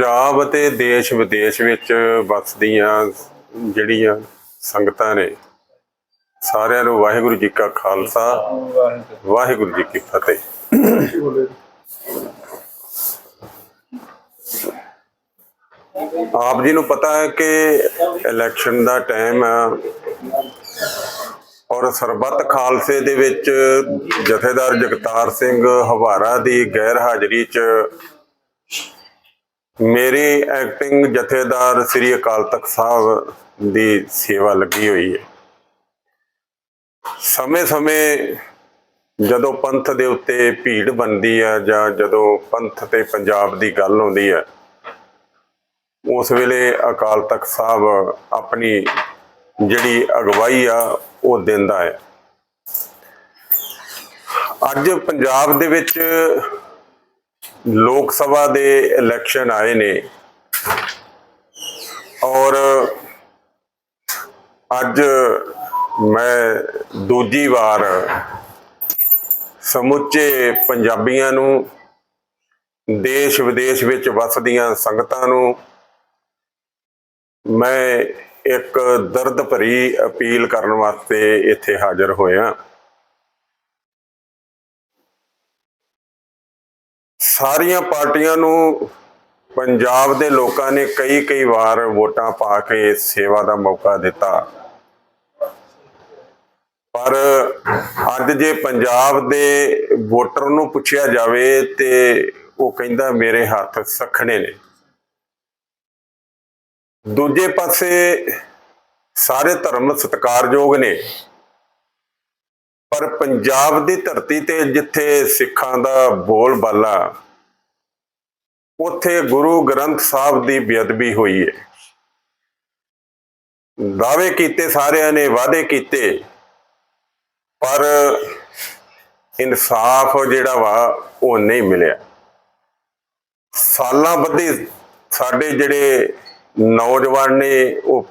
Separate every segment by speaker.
Speaker 1: ਪੰਜਾਬ ਅਤੇ ਦੇਸ਼ ਵਿਦੇਸ਼ ਵਿੱਚ ਵੱਸਦੀਆਂ ਜਿਹੜੀਆਂ ਸੰਗਤਾਂ ਨੇ, ਸਾਰਿਆਂ ਨੂੰ ਵਾਹਿਗੁਰੂ ਜੀ ਕਾ ਖਾਲਸਾ, ਵਾਹਿਗੁਰੂ ਜੀ ਕੀ ਫਤਿਹ। ਆਪ ਜੀ ਨੂੰ ਪਤਾ ਹੈ ਕਿ ਇਲੈਕਸ਼ਨ ਦਾ ਟਾਈਮ ਹੈ ਔਰ ਸਰਬੱਤ ਖਾਲਸੇ ਦੇ ਵਿੱਚ ਜਥੇਦਾਰ ਜਗਤਾਰ ਸਿੰਘ ਹਵਾਰਾ ਦੀ ਗੈਰ ਹਾਜ਼ਰੀ 'ਚ ਮੇਰੀ ਐਕਟਿੰਗ ਜਥੇਦਾਰ ਸ੍ਰੀ ਅਕਾਲ ਤਖਤ ਸਾਹਿਬ ਦੀ ਸੇਵਾ ਲੱਗੀ ਹੋਈ ਹੈ। ਸਮੇਂ-ਸਮੇਂ ਜਦੋਂ ਪੰਥ ਦੇ ਉੱਤੇ ਭੀੜ ਬਣਦੀ ਹੈ ਜਾਂ ਜਦੋਂ ਪੰਥ ਤੇ ਪੰਜਾਬ ਦੀ ਗੱਲ ਆਉਂਦੀ ਹੈ ਉਸ ਵੇਲੇ ਅਕਾਲ ਤਖਤ ਸਾਹਿਬ ਆਪਣੀ ਜਿਹੜੀ ਅਗਵਾਈ ਆ, ਉਹ ਦਿੰਦਾ ਹੈ। ਅੱਜ ਪੰਜਾਬ ਦੇ ਵਿੱਚ ਲੋਕ ਸਭਾ ਦੇ ਇਲੈਕਸ਼ਨ ਆਏ ਨੇ ਔਰ ਅੱਜ ਮੈਂ ਦੂਜੀ ਵਾਰ ਸਮੁੱਚੇ ਪੰਜਾਬੀਆਂ ਨੂੰ ਦੇਸ਼ ਵਿਦੇਸ਼ ਵਿੱਚ ਵਸਦੀਆਂ ਸੰਗਤਾਂ ਨੂੰ ਮੈਂ ਇੱਕ ਦਰਦ ਭਰੀ ਅਪੀਲ ਕਰਨ ਵਾਸਤੇ ਇੱਥੇ ਹਾਜ਼ਰ ਹੋਇਆ। ਸਾਰੀਆਂ ਪਾਰਟੀਆਂ ਨੂੰ ਪੰਜਾਬ ਦੇ ਲੋਕਾਂ ਨੇ ਕਈ ਕਈ ਵਾਰ ਵੋਟਾਂ ਪਾ ਕੇ ਸੇਵਾ ਦਾ ਮੌਕਾ ਦਿੱਤਾ। ਪਰ ਅੱਜ ਜੇ ਪੰਜਾਬ ਦੇ ਵੋਟਰ ਨੂੰ ਪੁੱਛਿਆ ਜਾਵੇ ਤੇ ਉਹ ਕਹਿੰਦਾ ਮੇਰੇ ਹੱਥ ਸਖਣੇ ਨੇ। ਦੂਜੇ ਪਾਸੇ ਸਾਰੇ ਧਰਮ ਸਤਿਕਾਰਯੋਗ ਨੇ। ਪਰ ਪੰਜਾਬ ਦੀ ਧਰਤੀ ਤੇ ਜਿੱਥੇ ਸਿੱਖਾਂ ਦਾ ਬੋਲ ਬਾਲਾ ਉੱਥੇ ਗੁਰੂ ਗ੍ਰੰਥ ਸਾਹਿਬ ਦੀ ਬੇਅਦਬੀ ਹੋਈ ਹੈ ਦਾਅਵੇ ਕੀਤੇ, ਸਾਰਿਆਂ ਨੇ ਵਾਅਦੇ ਕੀਤੇ, ਪਰ ਇਨਸਾਫ ਜਿਹੜਾ ਵਾ, ਉਹ ਨਹੀਂ ਮਿਲਿਆ। ਸਾਲਾਂ ਬੱਧੀ ਸਾਡੇ ਜਿਹੜੇ ਨੌਜਵਾਨ ਨੇ, ਉਹ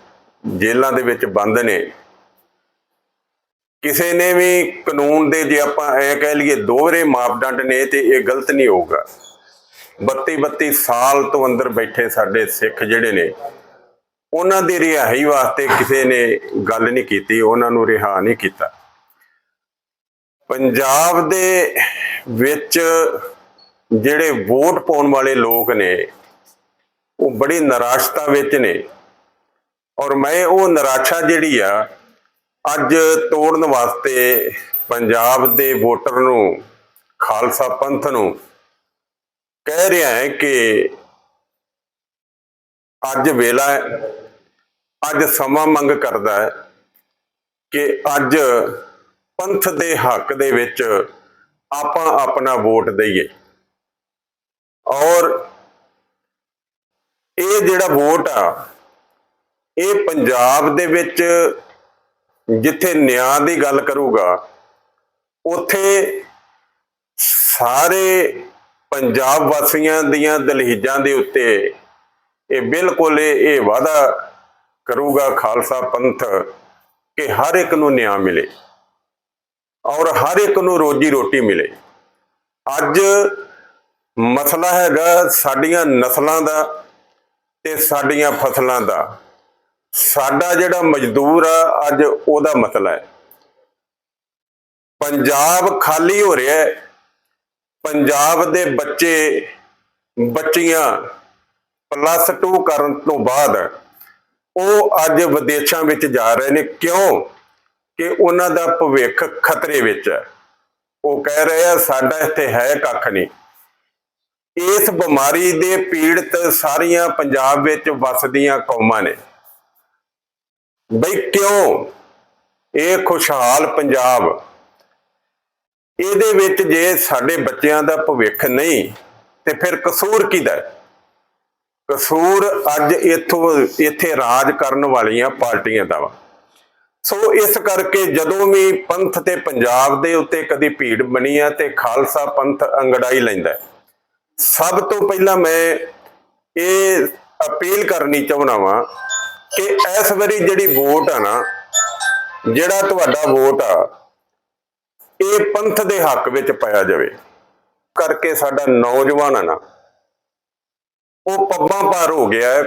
Speaker 1: ਜੇਲ੍ਹਾਂ ਦੇ ਵਿੱਚ ਬੰਦ ਨੇ। ਕਿਸੇ ਨੇ ਵੀ ਕਾਨੂੰਨ ਦੇ ਜੇ ਆਪਾਂ ਐ ਕਹਿ ਲਈਏ, ਦੋਹਰੇ ਮਾਪਦੰਡ ਨੇ ਤੇ ਇਹ ਗਲਤ ਨਹੀਂ ਹੋਊਗਾ। 32 32 ਸਾਲ ਤੋਂ ਅੰਦਰ ਬੈਠੇ ਸਾਡੇ ਸਿੱਖ ਜਿਹੜੇ ਨੇ, ਉਹਨਾਂ ਦੀ ਰਿਹਾਈ ਵਾਸਤੇ ਕਿਸੇ ਨੇ ਗੱਲ ਨਹੀਂ ਕੀਤੀ, ਉਹਨਾਂ ਨੂੰ ਰਿਹਾ ਨਹੀਂ ਕੀਤਾ। ਪੰਜਾਬ ਦੇ ਵਿੱਚ ਜਿਹੜੇ ਵੋਟ ਪਾਉਣ ਵਾਲੇ ਲੋਕ ਨੇ, ਉਹ ਬੜੀ ਨਿਰਾਸ਼ਤਾ ਵਿੱਚ ਨੇ। ਔਰ ਮੈਂ ਉਹ ਨਿਰਾਸ਼ਾ ਜਿਹੜੀ ਆ, ਅੱਜ ਤੋੜਨ ਵਾਸਤੇ ਪੰਜਾਬ ਦੇ ਵੋਟਰ ਨੂੰ, ਖਾਲਸਾ ਪੰਥ ਨੂੰ ਕਹਿ ਰਿਹਾ ਹੈ ਕਿ ਅੱਜ ਵੇਲਾ ਹੈ, ਅੱਜ ਸਮਾਂ ਮੰਗ ਕਰਦਾ ਹੈ ਕਿ ਅੱਜ ਪੰਥ ਦੇ ਹੱਕ ਦੇ ਵਿੱਚ ਆਪਾਂ ਆਪਣਾ ਵੋਟ ਦਈਏ। ਔਰ ਇਹ ਜਿਹੜਾ ਵੋਟ ਆ, ਇਹ ਪੰਜਾਬ ਦੇ ਵਿੱਚ ਜਿੱਥੇ ਨਿਆਂ ਦੀ ਗੱਲ ਕਰੂਗਾ, ਉੱਥੇ ਸਾਰੇ ਪੰਜਾਬ ਵਾਸੀਆਂ ਦੀਆਂ ਦਲਹੀਜਾਂ ਦੇ ਉੱਤੇ ਇਹ ਬਿਲਕੁਲ ਇਹ ਇਹ ਵਾਅਦਾ ਕਰੂਗਾ ਖਾਲਸਾ ਪੰਥ ਕਿ ਹਰ ਇੱਕ ਨੂੰ ਨਿਆਂ ਮਿਲੇ ਔਰ ਹਰ ਇੱਕ ਨੂੰ ਰੋਜੀ ਰੋਟੀ ਮਿਲੇ। ਅੱਜ ਮਸਲਾ ਹੈਗਾ ਸਾਡੀਆਂ ਨਸਲਾਂ ਦਾ ਤੇ ਸਾਡੀਆਂ ਫਸਲਾਂ ਦਾ। ਸਾਡਾ ਜਿਹੜਾ ਮਜ਼ਦੂਰ ਆ, ਅੱਜ ਉਹਦਾ ਮਸਲਾ ਹੈ। ਪੰਜਾਬ ਖਾਲੀ ਹੋ ਰਿਹਾ ਹੈ। ਪੰਜਾਬ ਦੇ ਬੱਚੇ, ਬੱਚੀਆਂ ਪਲੱਸ 2 ਕਰਨ ਤੋਂ ਬਾਅਦ ਉਹ ਅੱਜ ਵਿਦੇਸ਼ਾਂ ਵਿੱਚ ਜਾ ਰਹੇ ਨੇ। ਕਿਉਂ? ਕਿ ਉਹਨਾਂ ਦਾ ਭਵਿੱਖ ਖਤਰੇ ਵਿੱਚ ਹੈ। ਉਹ ਕਹਿ ਰਹੇ ਆ, ਸਾਡਾ ਇੱਥੇ ਹੈ ਕੱਖ ਨਹੀਂ। ਇਸ ਬਿਮਾਰੀ ਦੇ ਪੀੜਤ ਸਾਰੀਆਂ ਪੰਜਾਬ ਵਿੱਚ ਵਸਦੀਆਂ ਕੌਮਾਂ ਨੇ। ਬਈ ਕਿਉਂ? ਇਹ ਖੁਸ਼ਹਾਲ ਪੰਜਾਬ ਇਹਦੇ ਵਿੱਚ ਜੇ ਸਾਡੇ ਬੱਚਿਆਂ ਦਾ ਭਵਿੱਖ ਨਹੀਂ, ਤੇ ਫਿਰ ਕਸੂਰ ਕਿਹਦਾ ਹੈ? ਕਸੂਰ ਅੱਜ ਇਥੋਂ, ਇੱਥੇ ਰਾਜ ਕਰਨ ਵਾਲੀਆਂ ਪਾਰਟੀਆਂ ਦਾ ਵਾ। ਸੋ ਇਸ ਕਰਕੇ ਜਦੋਂ ਵੀ ਪੰਥ ਤੇ ਪੰਜਾਬ ਦੇ ਉੱਤੇ ਕਦੀ ਭੀੜ ਬਣੀ ਆ ਤੇ ਖਾਲਸਾ ਪੰਥ ਅੰਗੜਾਈ ਲੈਂਦਾ ਸਭ ਤੋਂ ਪਹਿਲਾਂ ਮੈਂ ਇਹ ਅਪੀਲ ਕਰਨੀ ਚਾਹੁੰਦਾ ਵਾਂ ਕਿ ਇਸ ਵਾਰੀ ਜਿਹੜੀ ਵੋਟ ਆ ਨਾ, ਜਿਹੜਾ ਤੁਹਾਡਾ ਵੋਟ ਆ ਇਹ ਪੰਥ ਦੇ ਹੱਕ ਵਿੱਚ ਪਾਇਆ ਜਾਵੇ। ਕਰਕੇ ਸਾਡਾ ਨੌਜਵਾਨ ਆ ਨਾ ਉਹ ਪੱਬਾਂ ਪਾਰ ਹੋ ਗਿਆ ਹੈ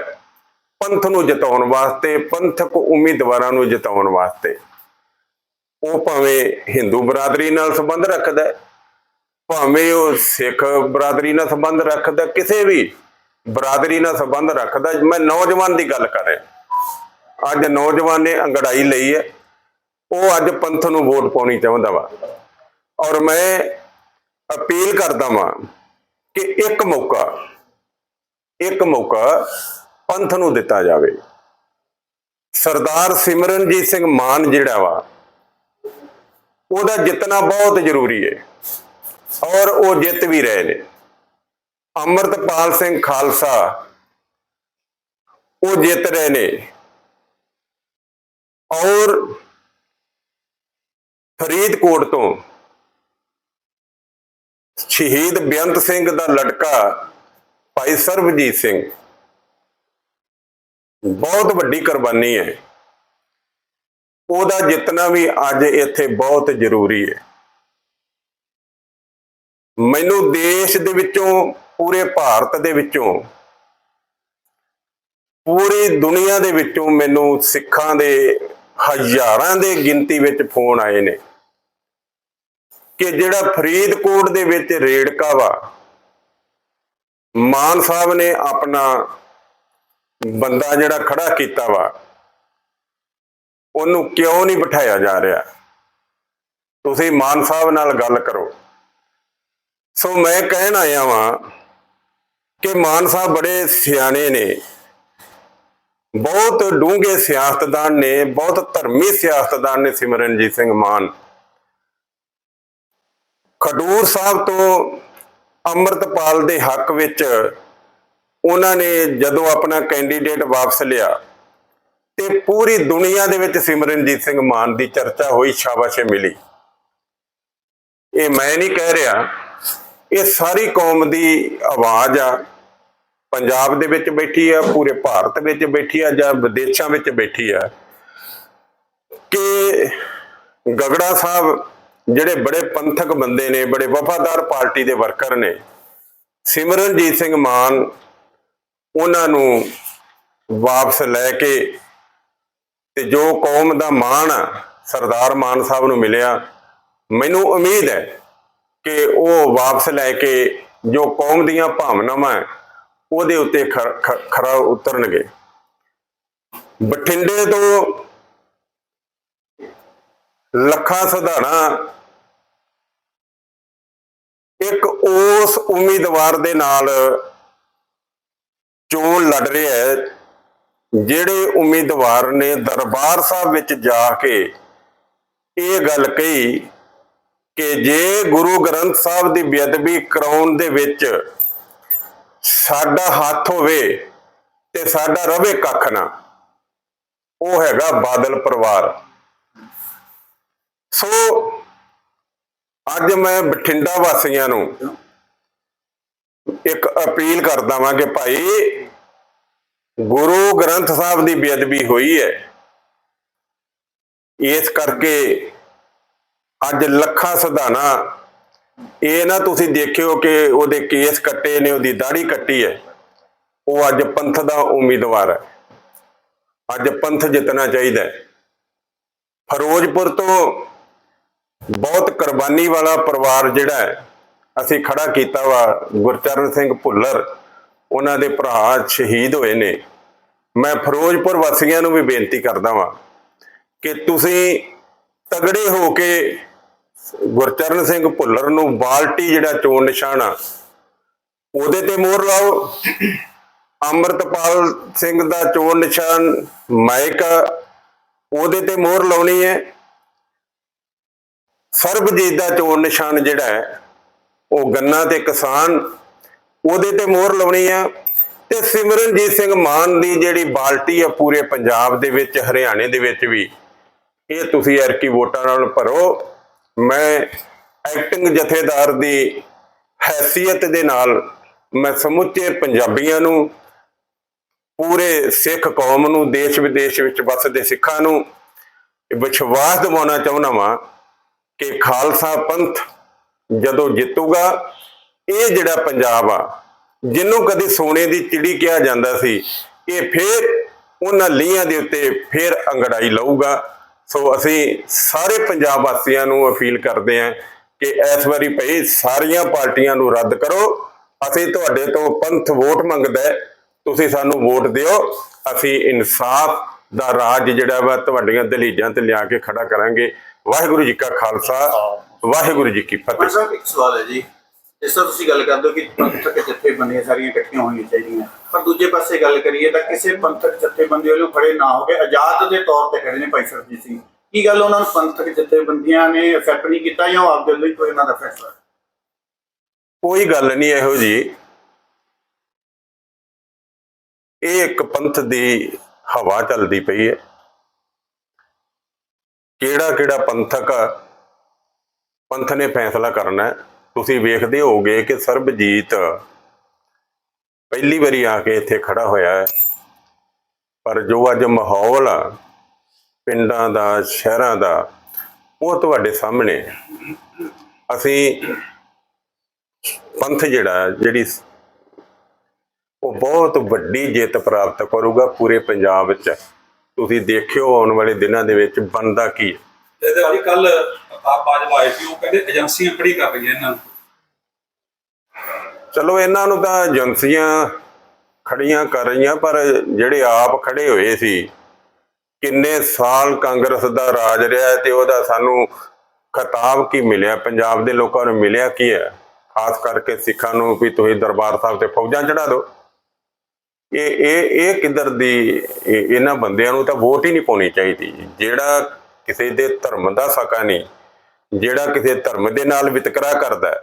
Speaker 1: ਪੰਥ ਨੂੰ ਜਿਤਾਉਣ ਵਾਸਤੇ, ਪੰਥਕ ਉਮੀਦਵਾਰਾਂ ਨੂੰ ਜਿਤਾਉਣ ਵਾਸਤੇ। ਉਹ ਭਾਵੇਂ ਹਿੰਦੂ ਬਰਾਦਰੀ ਨਾਲ ਸੰਬੰਧ ਰੱਖਦਾ ਹੈ, ਭਾਵੇਂ ਉਹ ਸਿੱਖ ਬਰਾਦਰੀ ਨਾਲ ਸੰਬੰਧ ਰੱਖਦਾ ਕਿਸੇ ਵੀ ਬਰਾਦਰੀ ਨਾਲ ਸੰਬੰਧ ਰੱਖਦਾ ਮੈਂ ਨੌਜਵਾਨ ਦੀ ਗੱਲ ਕਰ ਰਿਹਾ। ਅੱਜ ਨੌਜਵਾਨ ਨੇ ਅੰਗੜਾਈ ਲਈ ਹੈ। ਉਹ ਅੱਜ ਪੰਥ ਨੂੰ ਵੋਟ ਪਾਉਣੀ ਚਾਹੁੰਦਾ ਵਾ। ਔਰ ਮੈਂ ਅਪੀਲ ਕਰਦਾ ਵਾਂ ਕਿ ਇੱਕ ਮੌਕਾ ਇੱਕ ਮੌਕਾ ਪੰਥ ਨੂੰ ਦਿੱਤਾ ਜਾਵੇ। ਸਰਦਾਰ ਸਿਮਰਨਜੀਤ ਸਿੰਘ ਮਾਨ ਜਿਹੜਾ ਵਾ, ਉਹਦਾ ਜਿੱਤਣਾ ਬਹੁਤ ਜ਼ਰੂਰੀ ਹੈ ਔਰ ਉਹ ਜਿੱਤ ਵੀ ਰਹੇ ਨੇ। ਅਮਰਤਪਾਲ ਸਿੰਘ ਖਾਲਸਾ, ਉਹ ਜਿੱਤ ਰਹੇ ਨੇ। ਔਰ ਫਰੀਦਕੋਟ ਤੋਂ ਸ਼ਹੀਦ ਬੇਅੰਤ ਸਿੰਘ ਦਾ ਲੜਕਾ ਭਾਈ ਸਰਬਜੀਤ ਸਿੰਘ। ਬਹੁਤ ਵੱਡੀ ਕੁਰਬਾਨੀ ਹੈ। ਉਹਦਾ ਜਿੱਤਣਾ ਵੀ ਅੱਜ ਇੱਥੇ ਬਹੁਤ ਜ਼ਰੂਰੀ ਹੈ। ਮੈਨੂੰ ਦੇਸ਼ ਦੇ ਵਿੱਚੋਂ, ਪੂਰੇ ਭਾਰਤ ਦੇ ਵਿੱਚੋਂ, ਪੂਰੀ ਦੁਨੀਆ ਦੇ ਵਿੱਚੋਂ ਮੈਨੂੰ ਸਿੱਖਾਂ ਦੇ ਹਜ਼ਾਰਾਂ ਦੇ ਗਿਣਤੀ ਵਿੱਚ ਫੋਨ ਆਏ ਨੇ। ਕਿ ਜਿਹੜਾ ਫਰੀਦਕੋਟ ਦੇ ਵਿੱਚ ਰੇੜਕਾ ਵਾ, ਮਾਨ ਸਾਹਿਬ ਨੇ ਆਪਣਾ ਬੰਦਾ ਜਿਹੜਾ ਖੜਾ ਕੀਤਾ ਵਾ, ਉਹਨੂੰ ਕਿਉਂ ਨਹੀਂ ਬਿਠਾਇਆ ਜਾ ਰਿਹਾ? ਤੁਸੀਂ ਮਾਨ ਸਾਹਿਬ ਨਾਲ ਗੱਲ ਕਰੋ। ਸੋ ਮੈਂ ਕਹਿਣ ਆਇਆ ਵਾਂ ਕਿ ਮਾਨ ਸਾਹਿਬ ਬੜੇ ਸਿਆਣੇ ਨੇ। ਬਹੁਤ ਡੂੰਘੇ ਸਿਆਸਤਦਾਨ ਨੇ, ਬਹੁਤ ਧਰਮੀ ਸਿਆਸਤਦਾਨ ਨੇ ਸਿਮਰਨਜੀਤ ਸਿੰਘ ਮਾਨ। ਖਡੂਰ ਸਾਹਿਬ ਤੋਂ ਅੰਮ੍ਰਿਤਪਾਲ ਦੇ ਹੱਕ ਵਿੱਚ ਉਹਨਾਂ ਨੇ ਜਦੋਂ ਆਪਣਾ ਕੈਂਡੀਡੇਟ ਵਾਪਸ ਲਿਆ ਤੇ ਪੂਰੀ ਦੁਨੀਆ ਦੇ ਵਿੱਚ ਸਿਮਰਨਜੀਤ ਸਿੰਘ ਮਾਨ ਦੀ ਚਰਚਾ ਹੋਈ, ਸ਼ਾਬਾਸ਼ੇ ਮਿਲੀ। ਇਹ ਮੈਂ ਨਹੀਂ ਕਹਿ ਰਿਹਾ, ਇਹ ਸਾਰੀ ਕੌਮ ਦੀ ਆਵਾਜ਼ ਆ। ਪੰਜਾਬ ਦੇ ਵਿੱਚ ਬੈਠੀ ਆ, ਪੂਰੇ ਭਾਰਤ ਵਿੱਚ ਬੈਠੀ ਆ ਜਾਂ ਵਿਦੇਸ਼ਾਂ ਵਿੱਚ ਬੈਠੀ ਆ ਕਿ ਗਗੜਾ ਸਾਹਿਬ ਜਿਹੜੇ ਬੜੇ ਪੰਥਕ ਬੰਦੇ ਨੇ, ਬੜੇ ਵਫਾਦਾਰ ਪਾਰਟੀ ਦੇ ਵਰਕਰ ਨੇ, ਸਿਮਰਨਜੀਤ ਸਿੰਘ ਮਾਨ ਉਹਨਾਂ ਨੂੰ ਵਾਪਸ ਲੈ ਕੇ ਤੇ ਜੋ ਕੌਮ ਦਾ ਮਾਣ ਸਰਦਾਰ ਮਾਨ ਸਾਹਿਬ ਨੂੰ ਮਿਲਿਆ, ਮੈਨੂੰ ਉਮੀਦ ਹੈ ਕਿ ਉਹ ਵਾਪਸ ਲੈ ਕੇ ਜੋ ਕੌਮ ਦੀਆਂ ਭਾਵਨਾਵਾਂ ਉਹਦੇ ਉੱਤੇ ਖਰਾ ਉਤਰਨਗੇ। ਬਠਿੰਡੇ ਤੋਂ ਲੱਖਾਂ ਸਧਾਣਾ। ਇੱਕ ਉਸ ਉਮੀਦਵਾਰ ਦੇ ਨਾਲ ਚੋਣ ਲੜ ਰਿਹਾ ਹੈ, ਜਿਹੜੇ ਉਮੀਦਵਾਰ ਨੇ ਦਰਬਾਰ ਸਾਹਿਬ ਵਿੱਚ ਜਾ ਕੇ ਇਹ ਗੱਲ ਕਹੀ ਕਿ ਜੇ ਗੁਰੂ ਗ੍ਰੰਥ ਸਾਹਿਬ ਦੀ ਬੇਅਦਬੀ ਕਰਾਉਣ ਦੇ ਵਿੱਚ ਸਾਡਾ ਹੱਥ ਹੋਵੇ ਤੇ ਸਾਡਾ ਰਵੇ ਕੱਖ ਨਾ, ਉਹ ਹੈਗਾ ਬਾਦਲ ਪਰਿਵਾਰ। ਸੋ, ਅੱਜ ਮੈਂ ਬਠਿੰਡਾ ਵਾਸੀਆਂ ਨੂੰ ਇੱਕ ਅਪੀਲ ਕਰਦਾ ਵਾਂ ਕਿ ਭਾਈ, ਗੁਰੂ ਗ੍ਰੰਥ ਸਾਹਿਬ ਦੀ ਬੇਅਦਬੀ ਹੋਈ ਹੈ। ਇਸ ਕਰਕੇ ਅੱਜ ਲੱਖਾਂ ਸਧਾਨਾ ਇਹ ਨਾ ਤੁਸੀਂ ਦੇਖਿਓ ਕਿ ਉਹਦੇ ਕੇਸ ਕੱਟੇ ਨੇ, ਉਹਦੀ ਦਾੜੀ ਕੱਟੀ ਹੈ। ਉਹ ਅੱਜ ਪੰਥ ਦਾ ਉਮੀਦਵਾਰ ਹੈ। ਅੱਜ ਪੰਥ ਜਿੱਤਣਾ ਚਾਹੀਦਾ ਹੈ। ਫਿਰੋਜ਼ਪੁਰ ਤੋਂ ਬਹੁਤ ਕੁਰਬਾਨੀ ਵਾਲਾ ਪਰਿਵਾਰ ਜਿਹੜਾ ਅਸੀਂ ਖੜਾ ਕੀਤਾ ਵਾ, ਗੁਰਚਰਨ ਸਿੰਘ ਭੁੱਲਰ, ਉਹਨਾਂ ਦੇ ਭਰਾ ਸ਼ਹੀਦ ਹੋਏ ਨੇ। ਮੈਂ ਫਿਰੋਜ਼ਪੁਰ ਵਾਸੀਆਂ ਨੂੰ ਵੀ ਬੇਨਤੀ ਕਰਦਾ ਵਾਂ ਕਿ ਤੁਸੀਂ ਤਗੜੇ ਹੋ ਕੇ ਗੁਰਚਰਨ ਸਿੰਘ ਭੁੱਲਰ ਨੂੰ ਬਾਲਟੀ ਜਿਹੜਾ ਚੋਣ ਨਿਸ਼ਾਨ ਆ, ਉਹਦੇ ਤੇ ਮੋਹਰ ਲਾਓ। ਅੰਮ੍ਰਿਤਪਾਲ ਸਿੰਘ ਦਾ ਚੋਣ ਨਿਸ਼ਾਨ ਮਾਈਕ ਉਹਦੇ ਤੇ ਮੋਹਰ ਲਾਉਣੀ ਹੈ। ਸਰਬਜੀਤ ਦਾ ਚੋਣ ਨਿਸ਼ਾਨ ਜਿਹੜਾ ਹੈ, ਉਹ ਗੰਨਾ ਤੇ ਕਿਸਾਨ, ਉਹਦੇ ਤੇ ਮੋਹਰ ਲਾਉਣੀ ਆ ਤੇ ਸਿਮਰਨਜੀਤ ਸਿੰਘ ਮਾਨ ਦੀ ਜਿਹੜੀ ਬਾਲਟੀ ਆ ਪੂਰੇ ਪੰਜਾਬ ਦੇ ਵਿੱਚ, ਹਰਿਆਣੇ ਦੇ ਵਿੱਚ ਵੀ, ਇਹ ਤੁਸੀਂ ਐਰਕੀ ਵੋਟਾਂ ਨਾਲ ਭਰੋ। ਮੈਂ ਐਕਟਿੰਗ ਜਥੇਦਾਰ ਦੀ ਹੈਸੀਅਤ ਦੇ ਨਾਲ, ਮੈਂ ਸਮੁੱਚੇ ਪੰਜਾਬੀਆਂ ਨੂੰ, ਪੂਰੇ ਸਿੱਖ ਕੌਮ ਨੂੰ ਦੇਸ਼ ਵਿਦੇਸ਼ ਵਿੱਚ ਵੱਸਦੇ ਸਿੱਖਾਂ ਨੂੰ, ਵਿਸ਼ਵਾਸ ਦਿਵਾਉਣਾ ਚਾਹੁੰਦਾ ਵਾਂ ਕਿ ਖਾਲਸਾ ਪੰਥ ਜਦੋਂ ਜਿੱਤੂਗਾ, ਇਹ ਜਿਹੜਾ ਪੰਜਾਬ ਆ, ਜਿਹਨੂੰ ਕਦੇ ਸੋਨੇ ਦੀ ਚਿੜੀ ਕਿਹਾ ਜਾਂਦਾ ਸੀ, ਇਹ ਫੇਰ ਉਹਨਾਂ ਲੀਹਾਂ ਦੇ ਉੱਤੇ ਫੇਰ ਅੰਗੜਾਈ ਲਊਗਾ। ਸੋ ਅਸੀਂ ਸਾਰੇ ਪੰਜਾਬ ਵਾਸੀਆਂ ਨੂੰ ਅਪੀਲ ਕਰਦੇ ਹਾਂ ਕਿ ਇਸ ਵਾਰੀ ਭਈ ਸਾਰੀਆਂ ਪਾਰਟੀਆਂ ਨੂੰ ਰੱਦ ਕਰੋ। ਅਸੀਂ ਤੁਹਾਡੇ ਤੋਂ ਪੰਥ ਵੋਟ ਮੰਗਦਾ ਤੁਸੀਂ ਸਾਨੂੰ ਵੋਟ ਦਿਓ। ਅਸੀਂ ਇਨਸਾਫ ਦਾ ਰਾਜ ਜਿਹੜਾ ਵਾ, ਤੁਹਾਡੀਆਂ ਦਲੀਜਾਂ ਤੇ ਲਿਆ ਕੇ ਖੜਾ ਕਰਾਂਗੇ। ਵਾਹਿਗੁਰੂ ਜੀ ਕਾ ਖਾਲਸਾ ਵਾਹਿਗੁਰੂ ਜੀ ਕੀ ਫਤਿਹ।
Speaker 2: ਸਾਹਿਬ ਇੱਕ ਸਵਾਲ ਹੈ ਜੀ। ਇਸ ਤਰ੍ਹਾਂ ਤੁਸੀਂ ਗੱਲ ਕਰਦੇ ਹੋ ਕਿ ਪੰਥਕ ਜਥੇਬੰਦੀਆਂ ਸਾਰੀਆਂ ਇਕੱਠੀਆਂ ਹੋਣੀਆਂ ਚਾਹੀਦੀਆਂ। ਪਰ ਦੂਜੇ ਪਾਸੇ ਗੱਲ ਕਰੀਏ ਤਾਂ ਕਿਸੇ ਪੰਥਕ ਜਥੇਬੰਦੀ ਵੱਲੋਂ ਖੜੇ ਨਾ ਹੋ ਕੇ ਆਜ਼ਾਦ ਦੇ ਤੌਰ ਤੇ ਖੜੇ ਨੇ ਭਾਈ ਸਰਜੀਤ ਸਿੰਘ ਕੀ ਗੱਲ ਉਹਨਾਂ ਨੂੰ ਪੰਥਕ ਜਥੇਬੰਦੀਆਂ ਨੇ ਅਸੈਪਟ ਨਹੀਂ ਕੀਤਾ ਜਾਂ ਉਹ ਆਪਦੇ ਲਈ ਕੋਈ ਉਹਨਾਂ ਦਾ ਫੈਸਲਾ?
Speaker 1: ਕੋਈ ਗੱਲ ਨਹੀਂ ਇਹੋ ਜੀ। ਇਹ ਇੱਕ ਪੰਥ ਦੀ ਹਵਾ ਚੱਲਦੀ ਪਈ ਹੈ। ਕਿਹੜਾ ਕਿਹੜਾ ਪੰਥਕ ਪੰਥ ਨੇ ਫੈਸਲਾ ਕਰਨਾ ਤੁਸੀਂ ਵੇਖਦੇ ਹੋਗੇ ਕਿ ਸਰਬਜੀਤ ਪਹਿਲੀ ਵਾਰੀ ਆ ਕੇ ਇੱਥੇ ਖੜਾ ਹੋਇਆ ਹੈ। ਪਰ ਜੋ ਅੱਜ ਮਾਹੌਲ ਆ ਪਿੰਡਾਂ ਦਾ, ਸ਼ਹਿਰਾਂ ਦਾ, ਉਹ ਤੁਹਾਡੇ ਸਾਹਮਣੇ ਅਸੀਂ ਪੰਥ ਜਿਹੜਾ ਜਿਹੜੀ ਉਹ ਬਹੁਤ ਵੱਡੀ ਜਿੱਤ ਪ੍ਰਾਪਤ ਕਰੂਗਾ ਪੂਰੇ ਪੰਜਾਬ ਵਿੱਚ। ਤੁਸੀਂ ਦੇਖਿਓ ਆਉਣ ਵਾਲੇ ਦਿਨਾਂ ਦੇ ਵਿੱਚ ਬਣਦਾ ਕੀ ਹੈ।
Speaker 3: ਜਿਹਦੇ ਅੱਜ ਕੱਲ ਆਪ ਬਾਜਵਾ ਆਏ ਸੀ ਉਹ ਕਹਿੰਦੇ ਏਜੰਸੀਆਂ ਖੜੀ ਕਰ ਰਹੀਆਂ ਇਹਨਾਂ ਨੂੰ।
Speaker 1: ਚਲੋ ਇਹਨਾਂ ਨੂੰ ਤਾਂ ਏਜੰਸੀਆਂ ਖੜੀਆਂ ਕਰ ਰਹੀਆਂ ਪਰ ਜਿਹੜੇ ਆਪ ਖੜੇ ਹੋਏ ਸੀ ਕਿੰਨੇ ਸਾਲ ਕਾਂਗਰਸ ਦਾ ਰਾਜ ਰਿਹਾ ਤੇ ਉਹਦਾ ਸਾਨੂੰ ਖਿਤਾਬ ਕੀ ਮਿਲਿਆ? ਪੰਜਾਬ ਦੇ ਲੋਕਾਂ ਨੂੰ ਮਿਲਿਆ ਕੀ ਹੈ? ਖਾਸ ਕਰਕੇ ਸਿੱਖਾਂ ਨੂੰ ਵੀ ਤੁਸੀਂ ਦਰਬਾਰ ਸਾਹਿਬ ਤੇ ਫੌਜਾਂ ਚੜਾ ਦਿਓ। ਇਹ ਇਹ ਇਹ ਕਿੱਧਰ ਦੀ ਇਹਨਾਂ ਬੰਦਿਆਂ ਨੂੰ ਤਾਂ ਵੋਟ ਹੀ ਨਹੀਂ ਪਾਉਣੀ ਚਾਹੀਦੀ। ਜਿਹੜਾ ਕਿਸੇ ਦੇ ਧਰਮ ਦਾ ਸਕਾ ਨਹੀਂ, ਜਿਹੜਾ ਕਿਸੇ ਧਰਮ ਦੇ ਨਾਲ ਵਿਤਕਰਾ ਕਰਦਾ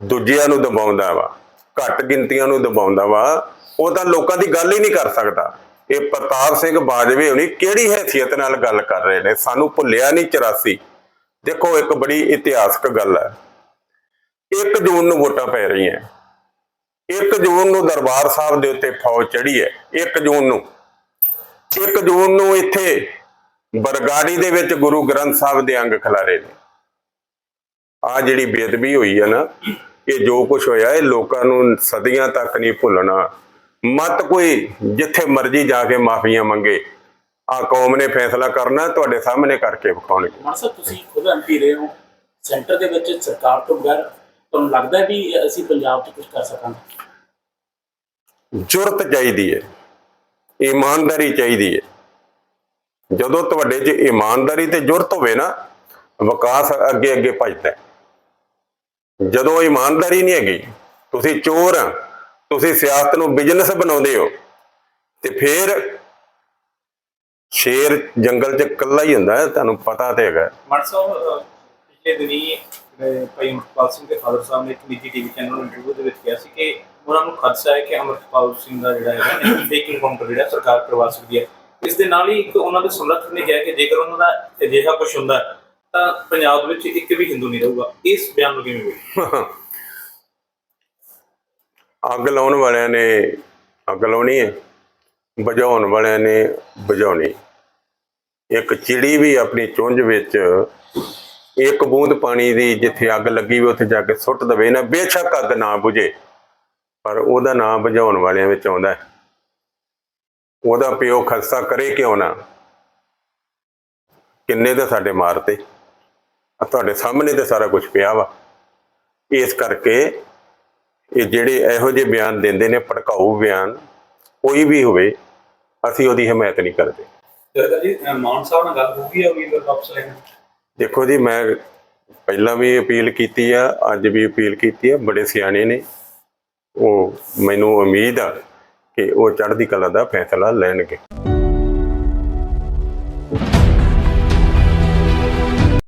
Speaker 1: ਦੂਜਿਆਂ ਨੂੰ ਦਬਾਉਂਦਾ ਵਾ, ਘੱਟ ਗਿਣਤੀਆਂ ਨੂੰ ਦਬਾਉਂਦਾ ਵਾ, ਉਹ ਤਾਂ ਲੋਕਾਂ ਦੀ ਗੱਲ ਹੀ ਨਹੀਂ ਕਰ ਸਕਦਾ। ਇਹ ਪ੍ਰਤਾਪ ਸਿੰਘ ਬਾਜਵੇ ਹੁਣੀ ਕਿਹੜੀ ਹੈਸੀਅਤ ਨਾਲ ਗੱਲ ਕਰ ਰਹੇ ਨੇ? ਸਾਨੂੰ ਭੁੱਲਿਆ ਨਹੀਂ 84 ਦੇਖੋ, ਇੱਕ ਬੜੀ ਇਤਿਹਾਸਕ ਗੱਲ ਹੈ। 1 ਜੂਨ ਨੂੰ ਵੋਟਾਂ ਪੈ ਰਹੀਆਂ। 1 ਜੂਨ ਨੂੰ ਦਰਬਾਰ ਸਾਹਿਬ ਦੇ ਉੱਤੇ ਫੌਜ ਚੜੀ ਹੈ 1 ਜੂਨ ਨੂੰ। 1 ਜੂਨ ਨੂੰ ਇੱਥੇ ਬਰਗਾੜੀ ਦੇ ਵਿੱਚ ਗੁਰੂ ਗ੍ਰੰਥ ਸਾਹਿਬ ਦੇ ਅੰਗ ਖਿਲਾਰੇ ਨੇ। ਆ ਜਿਹੜੀ ਬੇਅਦਬੀ ਹੋਈ ਹੈ ਨਾ, ਇਹ ਜੋ ਕੁਝ ਹੋਇਆ, ਇਹ ਲੋਕਾਂ ਨੂੰ ਸਦੀਆਂ ਤੱਕ ਨਹੀਂ ਭੁੱਲਣਾ। ਮਤ ਕੋਈ ਜਿੱਥੇ ਮਰਜ਼ੀ ਜਾ ਕੇ ਮਾਫੀਆਂ ਮੰਗੇ ਆ ਕੌਮ ਨੇ ਫੈਸਲਾ ਕਰਨਾ, ਤੁਹਾਡੇ ਸਾਹਮਣੇ ਕਰਕੇ ਵਿਖਾਉਣਗੇ।
Speaker 4: ਮਾਨ ਸਾਹਿਬ, ਤੁਸੀਂ ਖੁਦ ਐਮਪੀ ਰਹੇ ਹੋ, ਸੈਂਟਰ ਦੇ ਵਿੱਚ ਸਰਕਾਰ ਤੋਂ ਬਗੈਰ ਤੁਹਾਨੂੰ ਲੱਗਦਾ ਵੀ ਅਸੀਂ ਪੰਜਾਬ 'ਚ ਕੁਝ ਕਰ ਸਕਾਂਗੇ?
Speaker 1: ਜੁਰਤ ਚਾਹੀਦੀ ਹੈ। ਇਮਾਨਦਾਰੀ ਚਾਹੀਦੀ ਹੈ। ਜਦੋਂ ਤੁਹਾਡੇ 'ਚ ਇਮਾਨਦਾਰੀ ਤੇ ਜੁਰਤ ਹੋਵੇ ਨਾ ਵਿਕਾਸ ਅੱਗੇ ਅੱਗੇ ਭਜਦਾ ਹੈ। ਜਦੋਂ ਇਮਾਨਦਾਰੀ ਨਹੀਂ ਹੈਗੀ ਤੁਸੀਂ ਚੋਰ ਆ ਤੁਸੀਂ ਸਿਆਸਤ ਨੂੰ ਬਿਜ਼ਨਸ ਬਣਾਉਂਦੇ ਹੋ ਤੇ ਫਿਰ ਸ਼ੇਰ ਜੰਗਲ 'ਚ ਇਕੱਲਾ ਹੀ ਹੁੰਦਾ ਹੈ ਤੁਹਾਨੂੰ ਪਤਾ ਤੇ ਹੈਗਾ।
Speaker 5: ਮਨ ਸਾਹਿਬ ਅਹ, ਪਿਛਲੇ ਦਿਨੀ ਭਾਈ ਅਮਰਪਾਲ ਸਿੰਘ ਦੇ ਫਾਦਰ ਸਾਹਿਬ ਨੇ ਇੱਕ ਨਿੱਜੀ ਟੀਵੀ ਚੈਨਲ ਨੂੰ ਇੰਟਰਵਿਊ ਦੇ ਵਿੱਚ ਕਿਹਾ ਸੀ ਕਿ ਉਹਨਾਂ ਨੂੰ ਖਦਸ਼ਾ ਹੈ ਕਿ ਅਮਰਪਾਲ ਸਿੰਘ ਦਾ ਜਿਹੜਾ ਹੈਗਾ ਫੇਕ ਇਨਕਾਊਂਟਰ ਜਿਹੜਾ ਸਰਕਾਰ ਕਰਵਾ ਸਕਦੀ ਹੈ। ਇਸ ਦੇ ਨਾਲ ਹੀ ਇੱਕ ਉਹਨਾਂ ਦੇ ਸਮਰਥਕ ਨੇ ਕਿਹਾ ਕਿ ਜੇਕਰ ਉਹਨਾਂ ਦਾ ਅਜਿਹਾ ਕੁਝ ਹੁੰਦਾ ਤਾਂ ਪੰਜਾਬ ਵਿੱਚ ਇੱਕ ਵੀ ਹਿੰਦੂ ਨਹੀਂ ਰਹੂਗਾ। ਇਸ ਬਿਆਨ ਨੂੰ ਕਿਵੇਂ ਵੇਖਦੇ
Speaker 1: ਅੱਗ ਲਾਉਣ ਵਾਲਿਆਂ ਨੇ ਅੱਗ ਲਾਉਣੀ ਹੈ, ਬੁਝਾਉਣ ਵਾਲਿਆਂ ਨੇ ਬੁਝਾਉਣੀ ਇੱਕ ਚਿੜੀ ਵੀ ਆਪਣੀ ਚੁੰਝ ਵਿੱਚ ਇੱਕ ਬੂੰਦ ਪਾਣੀ ਦੀ ਜਿੱਥੇ ਅੱਗ ਲੱਗੀ ਵੀ ਉੱਥੇ ਜਾ ਕੇ ਸੁੱਟ ਦਵੇ। ਨਾ ਬੇਸ਼ੱਕ ਅੱਗ ਨਾ ਬੁਝੇ, ਪਰ ਉਹਦਾ ਨਾਮ ਬੁਝਾਉਣ ਵਾਲਿਆਂ ਵਿੱਚ ਆਉਂਦਾ ਹੈ। ਉਹਦਾ ਪਿਓ ਖਸਤਾ ਕਰੇ ਕਿਉਂ ਨਾ? ਕਿੰਨੇ ਤਾਂ ਸਾਡੇ ਮਾਰਤੇ। ਤੁਹਾਡੇ ਸਾਹਮਣੇ ਤੇ ਸਾਰਾ ਕੁਝ ਪਿਆ ਵਾ। ਇਸ ਕਰਕੇ ਇਹ ਜਿਹੜੇ ਇਹੋ ਜਿਹੇ ਬਿਆਨ ਦਿੰਦੇ ਨੇ, ਭੜਕਾਊ ਬਿਆਨ, ਕੋਈ ਵੀ ਹੋਵੇ, ਅਸੀਂ ਉਹਦੀ ਹਮਾਇਤ ਨਹੀਂ ਕਰਦੇ।
Speaker 3: ਜਦੋਂ ਜੀ ਮਾਨ ਸਾਹਿਬ ਨਾਲ ਗੱਲ ਹੋ ਗਈ ਵੀ ਵਾਪਸ ਲੈਣ
Speaker 1: ਦੇਖੋ ਜੀ, ਮੈਂ ਪਹਿਲਾਂ ਵੀ ਅਪੀਲ ਕੀਤੀ ਆ, ਅੱਜ ਵੀ ਅਪੀਲ ਕੀਤੀ ਆ, ਬੜੇ ਸਿਆਣੇ ਨੇ। ਉਹ ਮੈਨੂੰ ਉਮੀਦ ਆ ਕਿ ਉਹ ਚੜ੍ਹਦੀ ਕਲਾ ਦਾ ਫੈਸਲਾ ਲੈਣਗੇ।